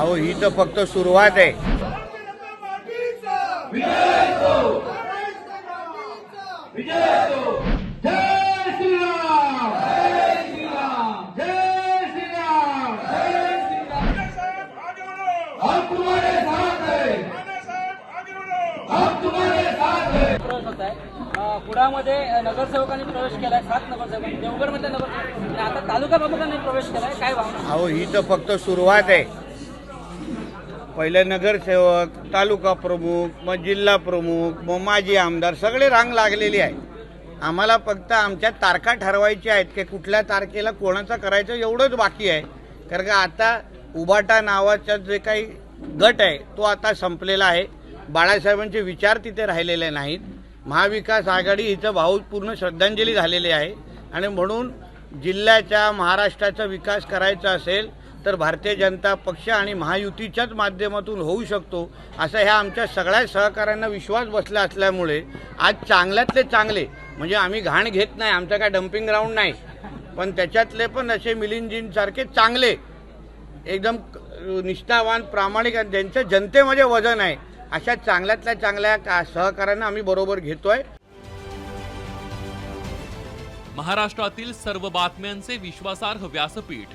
अहो ही तर फक्त सुरुवात आहे. कुडामध्ये नगरसेवकांनी प्रवेश केलाय सात नगरसेवकांनी. देवगडमधल्या नगरसेवक आणि आता तालुका प्रमुखांनी प्रवेश केलाय काय भावना? अहो ही तर फक्त सुरुवात आहे. पहिले नगरसेवक तालुका प्रमुख मग जिल्हा प्रमुख मग माजी आमदार सगळे रांग लागलेली आहे. आम्हाला फक्त आमच्या तारखा ठरवायच्या आहेत की कुठल्या तारखेला कोणाचं करायचं एवढंच बाकी आहे. कारण का आता उबाटा नावाचा जे काही गट आहे तो आता संपलेला आहे. बाळासाहेबांचे विचार तिथे राहिलेले नाहीत. महाविकास आघाडी हिचं भावपूर्ण श्रद्धांजली झालेली आहे. आणि म्हणून जिल्ह्याच्या महाराष्ट्राचा विकास करायचा असेल तर भारतीय जनता पक्ष आणि महायुतीच्याच माध्यमातून होऊ शकतो असा ह्या आमच्या सगळ्या सहकाऱ्यांना विश्वास बसला असल्यामुळे आज चांगल्यातले चांगले म्हणजे आम्ही घाण घेत नाही आमचं काय डम्पिंग ग्राउंड नाही पण त्याच्यातले पण असे मिलिंदजींसारखे चांगले एकदम निष्ठावान प्रामाणिक आणि ज्यांचं जनतेमध्ये वजन आहे अशा चांगल्यातल्या चांगल्या का सहकाऱ्यांना आम्ही बरोबर घेतोय. महाराष्ट्रातील सर्व बातम्यांचे विश्वासार्ह व्यासपीठ